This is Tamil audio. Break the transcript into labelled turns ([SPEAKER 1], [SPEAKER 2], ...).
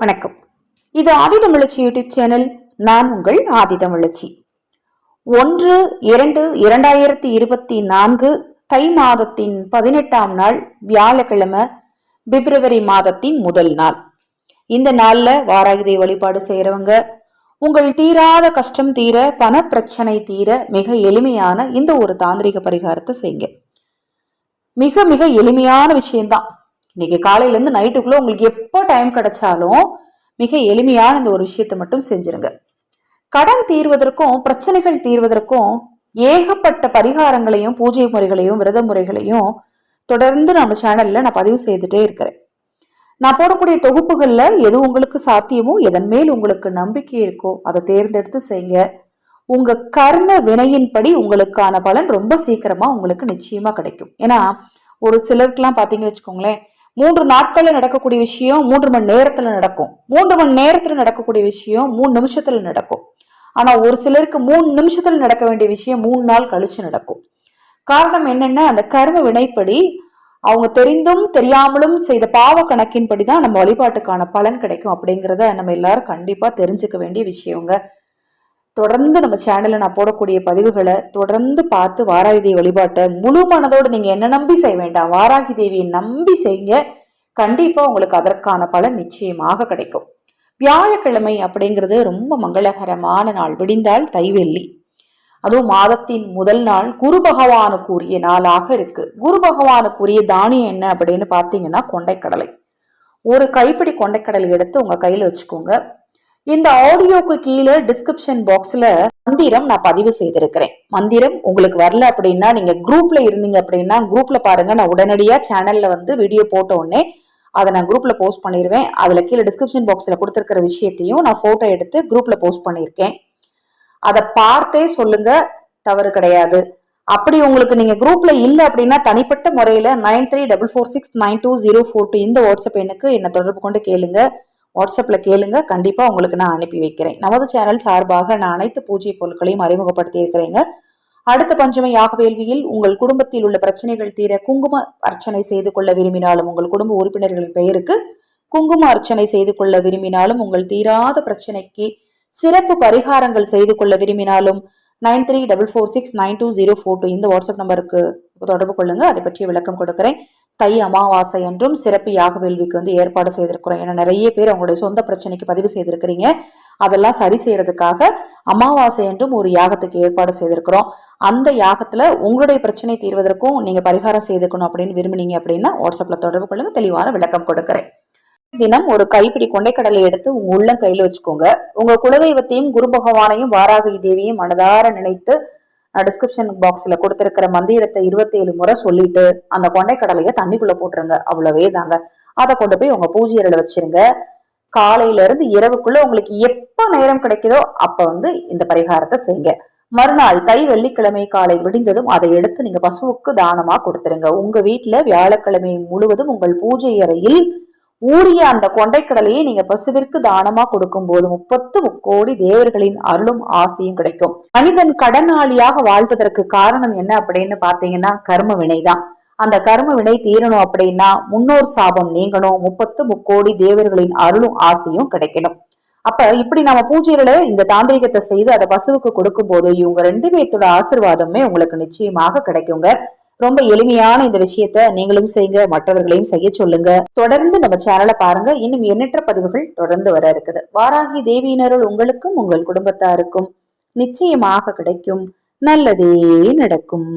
[SPEAKER 1] வணக்கம். இது ஆதிதமிழச்சி யூடியூப் சேனல் நான் உங்கள் ஆதிதமிழச்சி ஒன்று இரண்டு இரண்டாயிரத்தி இருபத்தி நான்கு தை மாதத்தின் பதினெட்டாம் நாள் வியாழக்கிழமை பிப்ரவரி மாதத்தின் முதல் நாள். இந்த நாளில் வாராகிதை வழிபாடு செய்கிறவங்க உங்கள் தீராத கஷ்டம் தீர பண பிரச்சனை தீர மிக எளிமையான இந்த ஒரு தாந்திரிக பரிகாரத்தை செய்யுங்க மிக மிக எளிமையான விஷயம்தான். இன்னைக்கு காலையிலேருந்து இருந்து உங்களுக்கு எப்போ டைம் கிடைச்சாலும் மிக எளிமையான இந்த ஒரு விஷயத்தை மட்டும் செஞ்சிருங்க. கடன் தீர்வதற்கும் பிரச்சனைகள் தீர்வதற்கும் ஏகப்பட்ட பரிகாரங்களையும் பூஜை முறைகளையும் விரத முறைகளையும் தொடர்ந்து நம்ம சேனலில் நான் பதிவு செய்துட்டே இருக்கிறேன். நான் போடக்கூடிய தொகுப்புகளில் எது உங்களுக்கு சாத்தியமோ எதன் மேல் உங்களுக்கு நம்பிக்கை இருக்கோ அதை தேர்ந்தெடுத்து செய்யுங்க உங்க கர்ம வினையின்படி உங்களுக்கான பலன் ரொம்ப சீக்கிரமா உங்களுக்கு நிச்சயமா கிடைக்கும். ஏன்னா ஒரு சிலருக்குலாம் பார்த்தீங்கன்னு வச்சுக்கோங்களேன் மூன்று நாட்களில் நடக்கக்கூடிய விஷயம் மூன்று மணி நேரத்தில் நடக்கும். மூன்று மணி நேரத்தில் நடக்கக்கூடிய விஷயம் மூணு நிமிஷத்தில் நடக்கும். ஆனால் ஒரு சிலருக்கு மூணு நிமிஷத்தில் நடக்க வேண்டிய விஷயம் மூணு நாள் கழிச்சு நடக்கும். காரணம் என்னென்ன அந்த கர்ம வினைப்படி அவங்க தெரிந்தும் தெரியாமலும் செய்த பாவ கணக்கின்படி தான் நம்ம வழிபாட்டுக்கான பலன் கிடைக்கும் அப்படிங்கிறத நம்ம எல்லாரும் கண்டிப்பாக தெரிஞ்சுக்க வேண்டிய விஷயங்க. தொடர்ந்து நம்ம சேனலில் நான் போடக்கூடிய பதிவுகளை தொடர்ந்து பார்த்து வாராகி தேவி வழிபாட்டை முழு மனதோடு நீங்கள் என்ன நம்பி செய்ய வேண்டாம் வாராகி தேவியை நம்பி செய்யுங்க. கண்டிப்பாக உங்களுக்கு அதற்கான பலன் நிச்சயமாக கிடைக்கும். வியாழக்கிழமை அப்படிங்கிறது ரொம்ப மங்களகரமான நாள் விடிந்தால் தைவெள்ளி. அதுவும் மாதத்தின் முதல் நாள் குரு பகவானுக்குரிய நாளாக இருக்கு. குரு பகவானுக்குரிய தானியம் என்ன அப்படின்னு பார்த்தீங்கன்னா கொண்டைக்கடலை. ஒரு கைப்பிடி கொண்டைக்கடலை எடுத்து உங்கள் கையில் வச்சுக்கோங்க. இந்த ஆடியோக்கு கீழே டிஸ்கிரிப்ஷன் பாக்ஸ்ல மந்திரம் நான் பதிவு செய்திருக்கிறேன். மந்திரம் உங்களுக்கு வரல அப்படின்னா நீங்க குரூப்ல இருந்தீங்க அப்படின்னா குரூப்ல பாருங்க. நான் உடனடியா சேனல்ல வந்து வீடியோ போட்ட உடனே அதை நான் குரூப்ல போஸ்ட் பண்ணிடுவேன் அதுல கீழே டிஸ்கிரிப்ஷன் பாக்ஸ்ல கொடுத்துருக்கிற விஷயத்தையும் நான் போட்டோ எடுத்து குரூப்ல போஸ்ட் பண்ணியிருக்கேன். அதை பார்த்தே சொல்லுங்க. தவறு கிடையாது. அப்படி உங்களுக்கு நீங்க குரூப்ல இல்லை அப்படின்னா தனிப்பட்ட முறையில nine three double four six nine two zero four two இந்த வாட்ஸ்அப் எண்ணுக்கு என்னை தொடர்பு கொண்டு கேளுங்க. வாட்ஸ்அப்பில் கேளுங்க. கண்டிப்பாக உங்களுக்கு நான் அனுப்பி வைக்கிறேன். நமது சேனல் சார்பாக நான் அனைத்து பூஜை பொருட்களையும் அறிமுகப்படுத்தி இருக்கிறேங்க. அடுத்த பஞ்சமை யாக வேள்வியில் உங்கள் குடும்பத்தில் உள்ள பிரச்சனைகள் தீர குங்கும அர்ச்சனை செய்து கொள்ள விரும்பினாலும் உங்கள் குடும்ப உறுப்பினர்களின் பெயருக்கு குங்கும அர்ச்சனை செய்து கொள்ள விரும்பினாலும் உங்கள் தீராத பிரச்சனைக்கு சிறப்பு பரிகாரங்கள் செய்து கொள்ள விரும்பினாலும் nine three double four six nine two zero four two இந்த வாட்ஸ்அப் நம்பருக்கு தொடர்பு கொள்ளுங்க. அதை பற்றிய விளக்கம் கொடுக்குறேன். தை அமாவாசை என்றும் சிறப்பு யாக வேள்விக்கு வந்து ஏற்பாடு செய்திருக்கிறோம். ஏன்னா நிறைய பேர் அவங்களுடைய சொந்த பிரச்சனைக்கு பதிவு செய்திருக்கிறீங்க. அதெல்லாம் சரி செய்யறதுக்காக அமாவாசை என்றும் ஒரு யாகத்துக்கு ஏற்பாடு செய்திருக்கிறோம். அந்த யாகத்துல உங்களுடைய பிரச்சனை தீர்வதற்கும் நீங்க பரிகாரம் செய்துக்கணும் அப்படின்னு விரும்பினீங்க அப்படின்னா வாட்ஸ்அப்ல தொடர்பு கொள்ளுங்க. தெளிவான விளக்கம் கொடுக்குறேன். தினம் ஒரு கைப்பிடி கொண்டைக்கடலை எடுத்து உங்க உள்ள கையில வச்சுக்கோங்க. உங்க குலதெய்வத்தையும் குரு பகவானையும் வாராகி தேவியும் மனதார நினைத்து டிஸ்கிரிப்ஷன் பாக்ஸில் கொடுத்துருக்கிற மந்திரத்தை இருபத்தி ஏழு முறை சொல்லிட்டு அந்த பொன்னை கடலையை தண்ணிக்குள்ளே போட்டுருங்க. அவ்வளவே தாங்க. அதை கொண்டு போய் உங்கள் பூஜை அறையில் வச்சிருங்க. காலையில இருந்து இரவுக்குள்ள உங்களுக்கு எப்போ நேரம் கிடைக்குதோ அப்போ வந்து இந்த பரிகாரத்தை செய்யுங்க மறுநாள் தை வெள்ளிக்கிழமை காலை விடிந்ததும் அதை எடுத்து நீங்க பசுவுக்கு தானமா கொடுத்துருங்க. உங்க வீட்டுல வியாழக்கிழமை முழுவதும் உங்கள் பூஜை அறையில் ஊறிய அந்த கொண்டைக்கடலையை நீங்க பசுவிற்கு தானமா கொடுக்கும் போது முப்பத்து முக்கோடி தேவர்களின் அருளும் ஆசையும் கிடைக்கும். மனிதன் கடனாளியாக வாழ்வதற்கு காரணம் என்ன அப்படின்னு பாத்தீங்கன்னா கர்ம வினைதான். அந்த கர்ம வினை தீரணும் அப்படின்னா முன்னோர் சாபம் நீங்கணும் முப்பத்து முக்கோடி தேவர்களின் அருளும் ஆசையும் கிடைக்கணும். அப்ப இப்படி நம்ம பூஜைகளை இந்த தாந்திரிகத்தை செய்து அதை பசுவுக்கு கொடுக்கும் போது இவங்க ரெண்டு பேர்த்தோட ஆசிர்வாதமே உங்களுக்கு நிச்சயமாக கிடைக்குங்க. ரொம்ப எளிமையான இந்த விஷயத்த நீங்களும் செய்யுங்க மற்றவர்களையும் செய்ய சொல்லுங்க. தொடர்ந்து நம்ம சேனலை பாருங்க. இன்னும் எண்ணற்ற பதிவுகள் தொடர்ந்து வர இருக்குது. வாராகி தேவியினருள் உங்களுக்கும் உங்கள் குடும்பத்தாருக்கும் நிச்சயமாக கிடைக்கும். நல்லதே நடக்கும்.